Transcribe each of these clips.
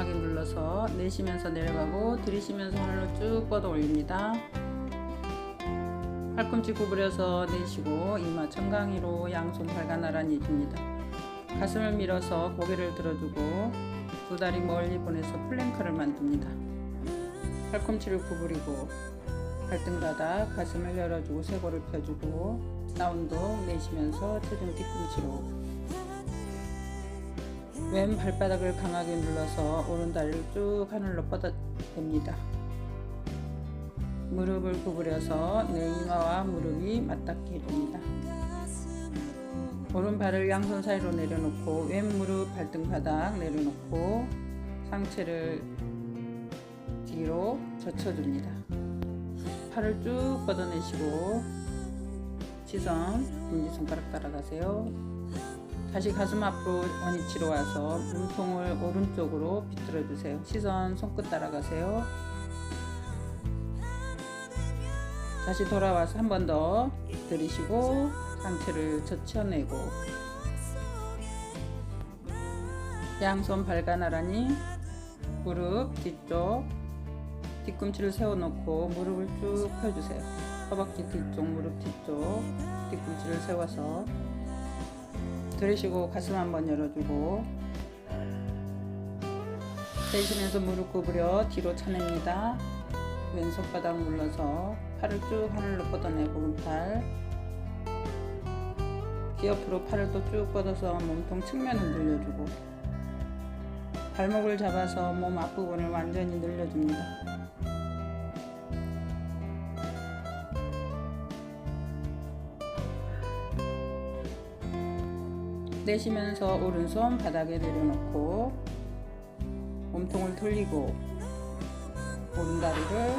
강하게 눌러서 내쉬면서 내려가고 들이쉬면서 하늘로 쭉 뻗어 올립니다. 팔꿈치 구부려서 내쉬고 이마 정강이로 양손 발가 나란히 줍니다. 가슴을 밀어서 고개를 들어주고 두 다리 멀리 보내서 플랭크를 만듭니다. 팔꿈치를 구부리고 발등 바닥 가슴을 열어주고 쇄골을 펴주고 다운도 내쉬면서 체중 뒤꿈치로 왼 발바닥을 강하게 눌러서 오른 다리를 쭉 하늘로 뻗어냅니다. 무릎을 구부려서 내 이마와 무릎이 맞닿게 해줍니다. 오른발을 양손 사이로 내려놓고 왼 무릎 발등바닥 내려놓고 상체를 뒤로 젖혀줍니다. 팔을 쭉 뻗어내시고 시선 엄지손가락 따라가세요. 다시 가슴 앞으로 원위치로 와서 몸통을 오른쪽으로 비틀어 주세요. 시선 손끝 따라가세요. 다시 돌아와서 한 번 더 들이쉬고 상체를 젖혀내고 양손 발가 나란히 무릎 뒤쪽 뒤꿈치를 세워놓고 무릎을 쭉 펴주세요. 허벅지 뒤쪽 무릎 뒤쪽 뒤꿈치를 세워서 들이쉬고 가슴 한번 열어주고 내쉬면서 무릎 구부려 뒤로 차냅니다. 왼손바닥 눌러서 팔을 쭉 하늘로 뻗어내고 오른팔 귀 옆으로 팔을 또 쭉 뻗어서 몸통 측면을 늘려주고 발목을 잡아서 몸 앞부분을 완전히 늘려줍니다. 내쉬면서 오른손 바닥에 내려놓고 몸통을 돌리고 오른다리를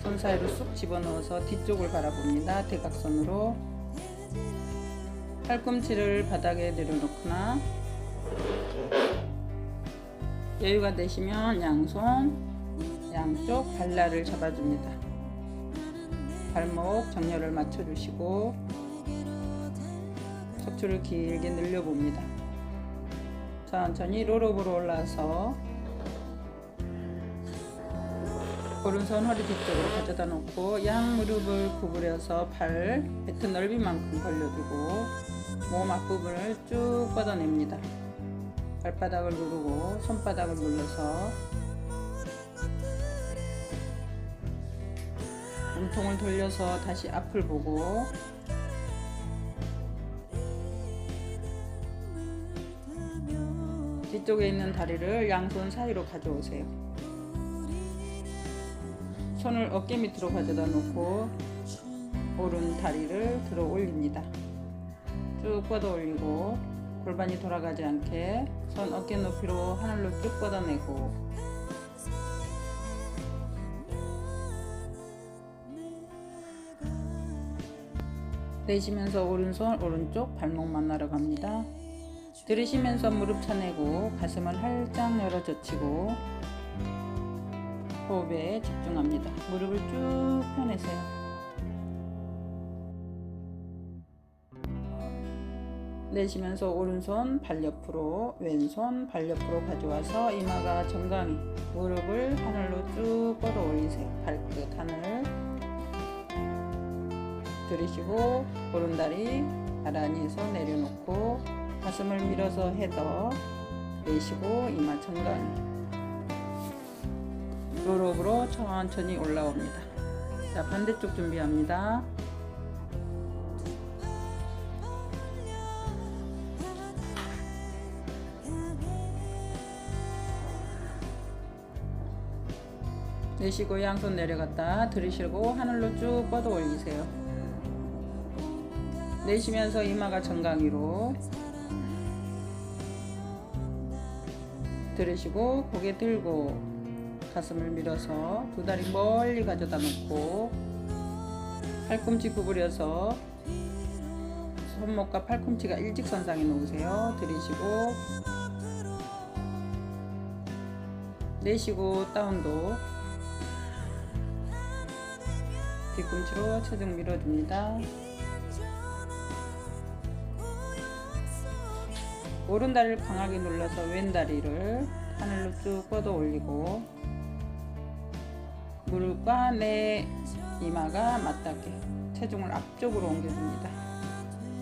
손 사이로 쑥 집어넣어서 뒤쪽을 바라봅니다. 대각선으로 팔꿈치를 바닥에 내려놓거나 여유가 되시면 양손 양쪽 발날을 잡아줍니다. 발목 정렬을 맞춰주시고 척추를 길게 늘려봅니다. 천천히 롤업으로 올라서 오른손 허리 뒤쪽으로 가져다 놓고 양 무릎을 구부려서 팔 배트 넓이만큼 벌려주고 몸 앞부분을 쭉 뻗어냅니다. 발바닥을 누르고 손바닥을 눌러서 몸통을 돌려서 다시 앞을 보고 뒤쪽에 있는 다리를 양손 사이로 가져오세요. 손을 어깨 밑으로 가져다 놓고 오른 다리를 들어 올립니다. 쭉 뻗어 올리고 골반이 돌아가지 않게 손 어깨 높이로 하늘로 쭉 뻗어내고 내쉬면서 오른손 오른쪽 발목 만나러 갑니다. 들이쉬면서 무릎 차내고 가슴을 활짝 열어 젖히고 호흡에 집중합니다. 무릎을 쭉 펴내세요. 내쉬면서 오른손 발 옆으로 왼손 발 옆으로 가져와서 이마가 정강이 무릎을 하늘로 쭉 뻗어 올리세요. 발끝 하늘 들이쉬고 오른다리 나란히 손 내려놓고 가슴을 밀어서 헤더 내쉬고 이마 정강이 롤업으로 천천히 올라옵니다. 자 반대쪽 준비합니다. 내쉬고 양손 내려갔다 들이쉬고 하늘로 쭉 뻗어 올리세요. 내쉬면서 이마가 정강이로 들으시고 고개 들고 가슴을 밀어서 두 다리 멀리 가져다 놓고 팔꿈치 구부려서 손목과 팔꿈치가 일직선상에 놓으세요. 들이쉬고 내쉬고 다운도 뒤꿈치로 체중 밀어줍니다. 오른다리를 강하게 눌러서 왼다리를 하늘로 쭉 뻗어 올리고 무릎과 내 이마가 맞닿게 체중을 앞쪽으로 옮겨줍니다.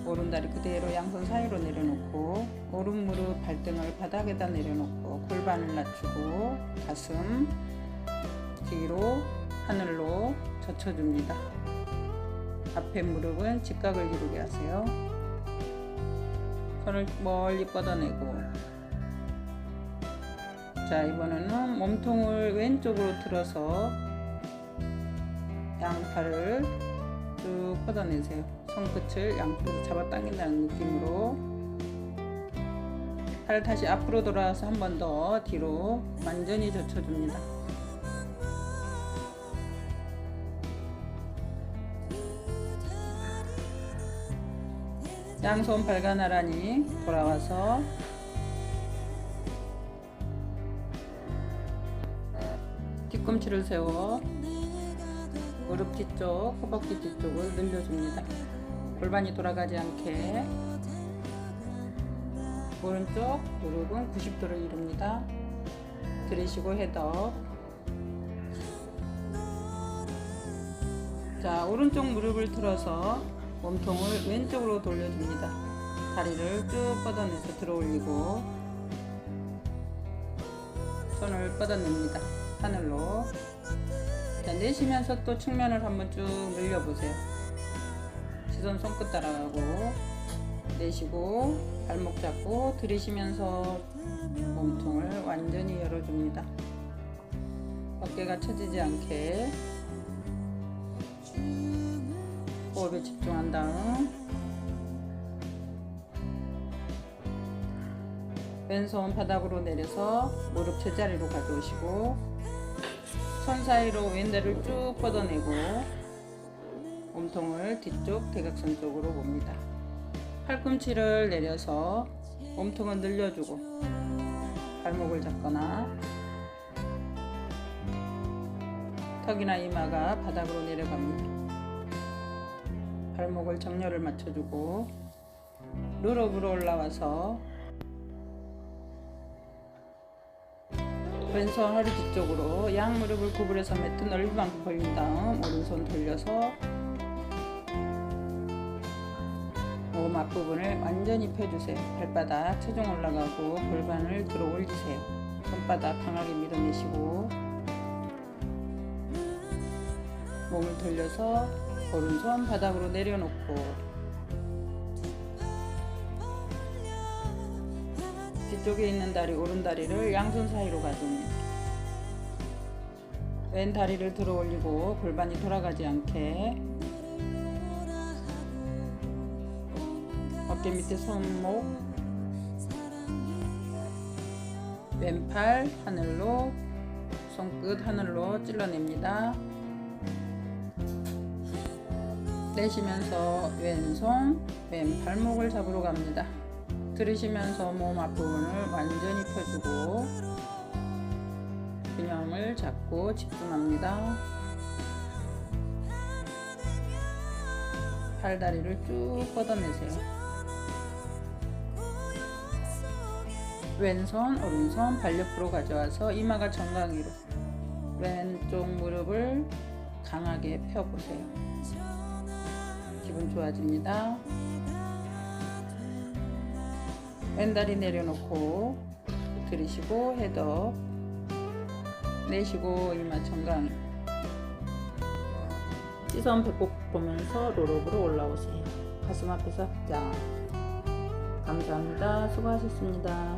오른다리 그대로 양손 사이로 내려놓고 오른 무릎 발등을 바닥에다 내려놓고 골반을 낮추고 가슴 뒤로 하늘로 젖혀줍니다. 앞에 무릎은 직각을 이루게 하세요. 손을 멀리 뻗어내고 자 이번에는 몸통을 왼쪽으로 들어서 양팔을 쭉 뻗어내세요. 손끝을 양쪽으로 잡아당긴다는 느낌으로 팔을 다시 앞으로 돌아와서 한 번 더 뒤로 완전히 젖혀줍니다. 양손 발가나란히 돌아와서 뒤꿈치를 세워 무릎 뒤쪽, 허벅지 뒤쪽을 늘려줍니다. 골반이 돌아가지 않게 오른쪽 무릎은 90도를 이룹니다. 들이쉬고 헤더 자 오른쪽 무릎을 들어서 몸통을 왼쪽으로 돌려줍니다. 다리를 쭉 뻗어내서 들어 올리고 손을 뻗어냅니다. 하늘로 자, 내쉬면서 또 측면을 한번 쭉 늘려보세요. 시선 손끝 따라가고 내쉬고 발목 잡고 들이쉬면서 몸통을 완전히 열어줍니다. 어깨가 처지지 않게 호흡에 집중한 다음 왼손 바닥으로 내려서 무릎 제자리로 가져오시고 손 사이로 왼다리를 쭉 뻗어내고 몸통을 뒤쪽 대각선 쪽으로 봅니다. 팔꿈치를 내려서 몸통을 늘려주고 발목을 잡거나 턱이나 이마가 바닥으로 내려갑니다. 발목을 정렬을 맞춰주고 룰업으로 올라와서 왼손 허리 뒤쪽으로 양 무릎을 구부려서 매트 넓이만큼 벌린 다음 오른손 돌려서 몸 앞부분을 완전히 펴주세요. 발바닥 체중 올라가고 골반을 들어 올리세요. 손바닥 강하게 밀어내시고 몸을 돌려서 오른손 바닥으로 내려놓고 뒤쪽에 있는 다리 오른 다리를 양손 사이로 가줍니다. 왼 다리를 들어 올리고 골반이 돌아가지 않게 어깨 밑에 손목 왼팔 하늘로 손끝 하늘로 찔러냅니다. 내쉬면서 왼손 왼 발목을 잡으러 갑니다. 들이쉬면서 몸 앞부분을 완전히 펴주고 균형을 잡고 집중합니다. 팔다리를 쭉 뻗어내세요. 왼손, 오른손 발 옆으로 가져와서 이마가 정강이로 왼쪽 무릎을 강하게 펴보세요. 기분 좋아집니다. 왼다리 내려놓고 들이쉬고 헤더 내쉬고 이마 정강 시선 배꼽 보면서 롤업으로 올라오세요. 가슴 앞에서 자 감사합니다. 수고하셨습니다.